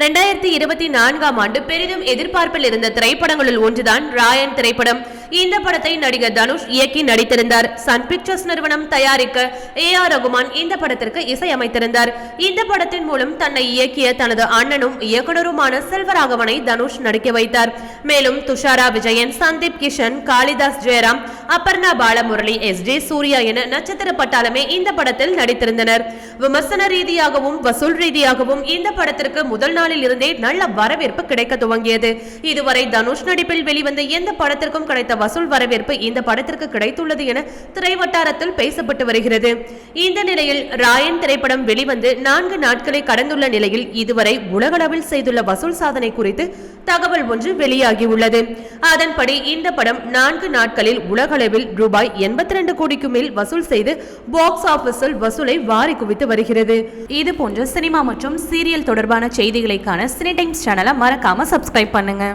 ரெண்டாயிரத்தி இருபத்தி நான்காம் ஆண்டு பெரிதும் எதிர்பார்ப்பில் இருந்த திரைப்படங்களுள் ஒன்றுதான் ராயன் திரைப்படம். இந்த படத்தை நடிகர் தனுஷ் இயக்கி நடித்திருந்தார். சன் பிக்சர்ஸ் நிறுவனம் தயாரிக்க ஏ ஆர் ரகுமான் இந்த படத்திற்கு இசையமைத்திருந்தார். இந்த படத்தின் மூலம் தன்னை இயக்கிய தனது அண்ணனும் இயக்குனருமான செல்வராகவனை தனுஷ் நடிக்க வைத்தார். மேலும் துஷாரா விஜயன் சந்தீப் கிஷன் காளிதாஸ் ஜெயராம் அப்பர்ணா பாலமுரளி எஸ் ஜே சூர்யா என நட்சத்திர பட்டாளமே இந்த படத்தில் நடித்திருந்தனர். விமர்சன ரீதியாகவும் வசூல் ரீதியாகவும் இந்த படத்திற்கு முதல் நாளில் இருந்தே நல்ல வரவேற்பு கிடைக்க துவங்கியது. இதுவரை தனுஷ் நடிப்பில் வெளிவந்த எந்த படத்திற்கும் கிடைத்த வசூல் வரவேற்பு இந்த படத்திற்கு கிடைத்துள்ளது என திரைவட்டாரத்தில் பேசப்பட்டு வருகிறது. இந்த நிலையில் ராயன் திரைப்படம் வெளிவந்து நான்கு நாட்களை கடந்துள்ள நிலையில் இதுவரை உலகளவில் செய்துள்ள வசூல் சாதனை குறித்து தகவல் ஒன்று வெளியாகியுள்ளது. அதன்படி இந்த படம் நான்கு நாட்களில் உலகளவில் ரூபாய் எண்பத்தி ரெண்டு கோடிக்கு மேல் வசூல் செய்து பாக்ஸ் ஆபீஸில் வசூலை வாரி குவித்து வருகிறது. இது போன்ற சினிமா மற்றும் சீரியல் தொடர்பான செய்திகளைக்கான சினி டைம்ஸ் சேனலை மறக்காம சப்ஸ்கிரைப் பண்ணுங்க.